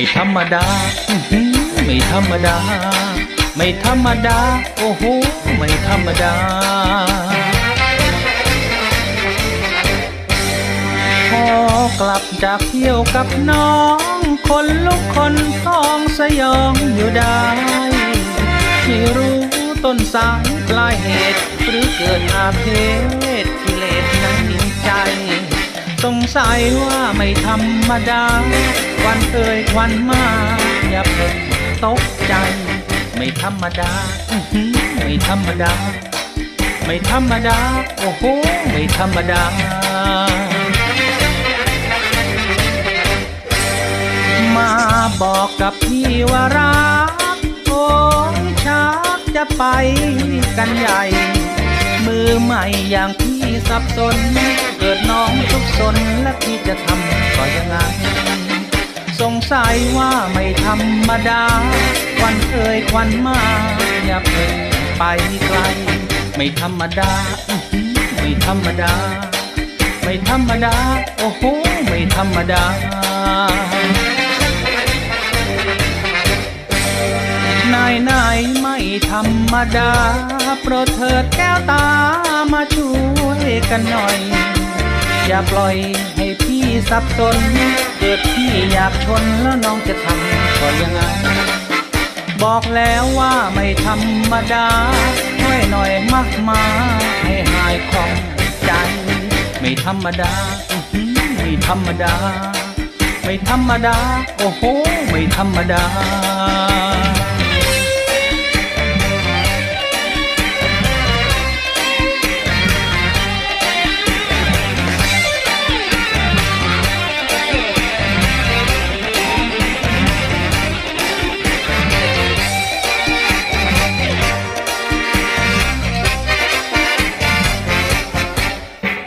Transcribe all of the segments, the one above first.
รมดาอื้อหือไม่ธรรมดา ไม่ธรรมดา โอ้โห ไม่ธรรมดาพอกลับจากเที่ยวกับน้อง คนลุกคนทองสยองอยู่ได้ไม่รู้ต้นสายปลายเหตุ หรือเกิดอาเพศกิเลสนั้นมีใจ สงสัยว่าไม่ธรรมดาวันเอ่ยควันมา อย่าเพิ่งตกใจ ไม่ธรรมดาอือหือไม่ธรรมดา ไม่ธรรมดา โอ้โห ไม่ธรรมดามาบอกกับพี่ว่ารักโอ้ยชักจะไปกันใหญ่ มือใหม่อย่างพี่ สับสน เกิดน้องทุกสนและพี่จะทำก็ยังไง สงสัยว่าไม่ธรรมดาวันเอ่ยควันมา อย่าเพิ่งไปไกล ไม่ธรรมดา ไม่ธรรมดา ไม่ธรรมดา โอ้โห ไม่ธรรมดานายนายไม่ธรรมดา โปรดเถิดแก้วตามาช่วยกันหน่อย อย่าปล่อยให้พี่สับสน เกิดพี่อยากชนแล้วน้องจะทำก็ยังไง บอกแล้วว่าไม่ธรรมดาช่วยหน่อยมากมาให้หายของใจ ไม่ธรรมดาอือหือไม่ธรรมดา ไม่ธรรมดา โอ้โห ไม่ธรรมดา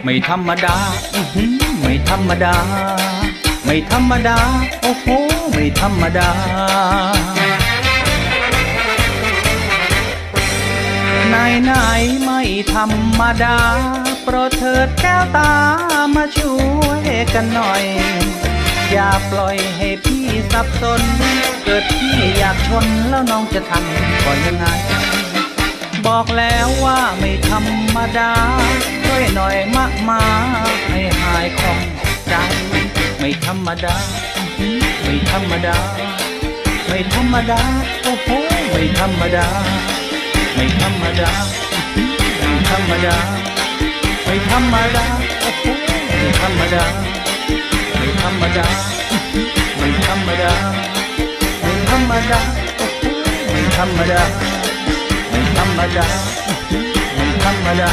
ไม่ธรรมดาอือหือไม่ธรรมดา ไม่ธรรมดา โอ้โห ไม่ธรรมดา นายนายไม่ธรรมดา โปรดเถิดแก้วตามาช่วยกันหน่อย อย่าปล่อยให้พี่สับสน เกิดพี่อยากชนแล้วน้องจะทำก่อนยังไง บอกแล้วว่าไม่ธรรมดา ช่วยหน่อยมากมาให้หายของใจ ไม่ธรรมดา ไม่ธรรมดา ไม่ธรรมดา โอ้โห ไม่ธรรมดา ไม่ธรรมดา ไม่ธรรมดา ไม่ธรรมดา โอ้โห ไม่ธรรมดา ไม่ธรรมดา ไม่ธรรมดา ไม่ธรรมดา โอ้โห ไม่ธรรมดา ธรรมดาอื้อหือไม่ธรรมดา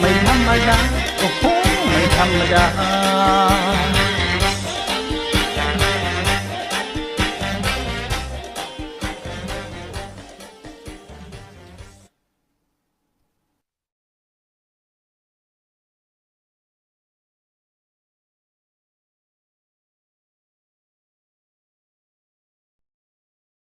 ไม่ธรรมดาโอ้โหไม่ธรรมดา